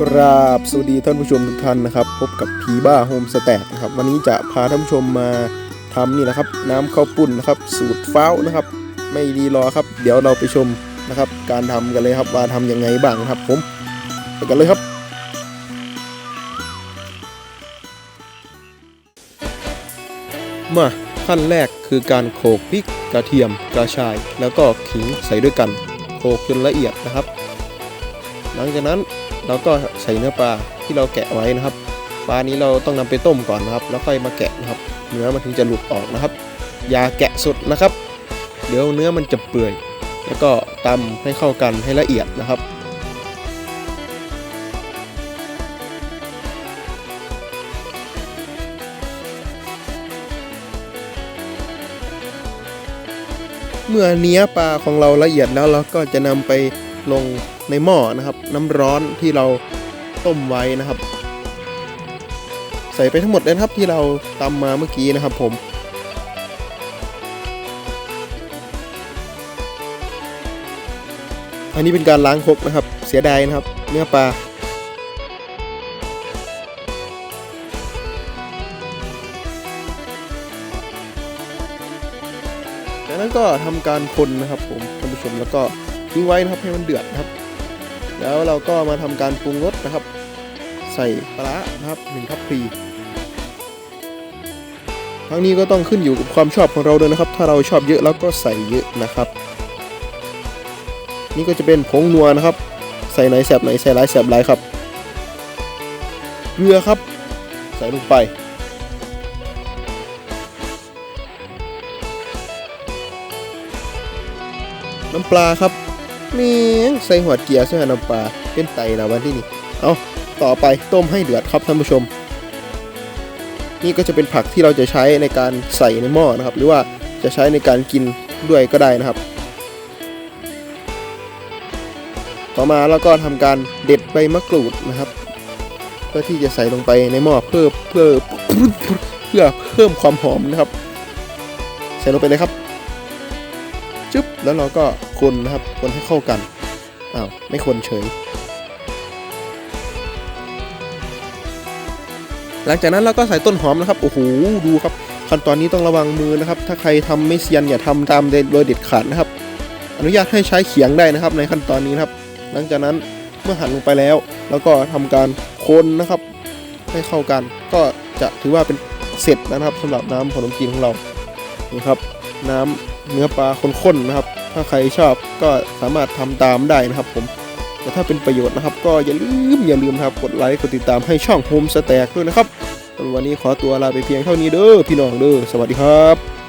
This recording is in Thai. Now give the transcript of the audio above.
กราบสวัสดีท่านผู้ชมทุกท่านนะครับ พบกับพีบ้าโฮมสแต็กนะครับ วันนี้จะพาท่านผู้ชมมาทำนี่นะครับ น้ำข้าวปุ้นนะครับ สูตรฟ้าวนะครับ ไม่ดีรอครับ เดี๋ยวเราไปชมนะครับ การทำกันเลยครับว่าทำยังไงบ้างครับ ผมไปกันเลยครับ มาขั้นแรกคือการโขลกพริกกระเทียมกระชาย แล้วก็ขิงใส่ด้วยกันโขลกจนละเอียดนะครับ หลังจากนั้นเราก็ใส่เนื้อปลาที่เราแกะไว้นะครับ ปลานี้เราต้องนำไปต้มก่อนนะครับ แล้วค่อยมาแกะนะครับ เนื้อมันถึงจะหลุดออกนะครับ อย่าแกะสดนะครับ เดี๋ยวเนื้อมันจะเปื่อย แล้วก็ตำให้เข้ากันให้ละเอียดนะครับเมื่อเนื้อปลาของเราละเอียดแล้วเราก็จะนำไป ลงในหม้อนะครับ น้ำร้อนที่เราต้มไว้นะครับ ใส่ไปทั้งหมดเลยครับที่เราตำมาเมื่อกี้นะครับผมอันนี้เป็นการล้างครกนะครับ เสียดายนะครับ เนื้อปลา จากนั้นก็ทำการคนนะครับผมท่านผู้ชมแล้วก็ ทิ้งไว้นะครับให้มันเดือดนะครับ แล้วเราก็มาทำการปรุงรสนะครับ ใส่ปลาร้านะครับหนึ่งทัพพีทั้งนี้ก็ต้องขึ้นอยู่กับความชอบของเราด้วยนะครับ ถ้าเราชอบเยอะแล้วก็ใส่เยอะนะครับ นี่ก็จะเป็นผงนัวนะครับ ใส่ไหนแสบไหนใส่หลายแสบหลายครับเกลือครับ ใส่ลงไปน้ำปลาครับ นี่ใส่หัวเกียร์ใส่น้ำปลาเป็นไตแล้ววันที่นี่เอาต่อไปต้มให้เดือดครับท่านผู้ชม นี่ก็จะเป็นผักที่เราจะใช้ในการใส่ในหม้อนะครับ หรือว่าจะใช้ในการกินด้วยก็ได้นะครับ ต่อมาเราก็ทำการเด็ดใบมะกรูดนะครับ เพื่อที่จะใส่ลงไปในหม้อเพื่อเพื่อเพื่อเพิ่มความหอมนะครับ ใส่ลงไปเลยครับ จึ๊บแล้วเราก็คนนะครับคนให้เข้ากันอ้าวไม่คนเฉย หลังจากนั้นเราก็ใส่ต้นหอมนะครับโอ้โหดูครับขั้นตอนนี้ต้องระวังมือนะครับ ถ้าใครทำไม่เซียนอย่าทำตามโดยเด็ดขาดนะครับ อนุญาตให้ใช้เขียงได้นะครับ ในขั้นตอนนี้นะครับ หลังจากนั้นเมื่อหั่นลงไปแล้ว แล้วก็ทำการคนนะครับ ให้เข้ากัน ก็จะถือว่าเป็นเสร็จนะครับสำหรับน้ำขนมจีนของเรานี่ครับ น้ำเนื้อปลาข้นๆนะครับ ถ้าใครชอบก็สามารถทำตามได้นะครับผมแต่ถ้าเป็นประโยชน์นะครับ ก็อย่าลืมอย่าลืมครับกดไลค์กดติดตามให้ช่องโฮมสแต็กด้วยนะครับวันนี้ขอตัวลาไปเพียงเท่านี้เด้อพี่น้องเด้อสวัสดีครับ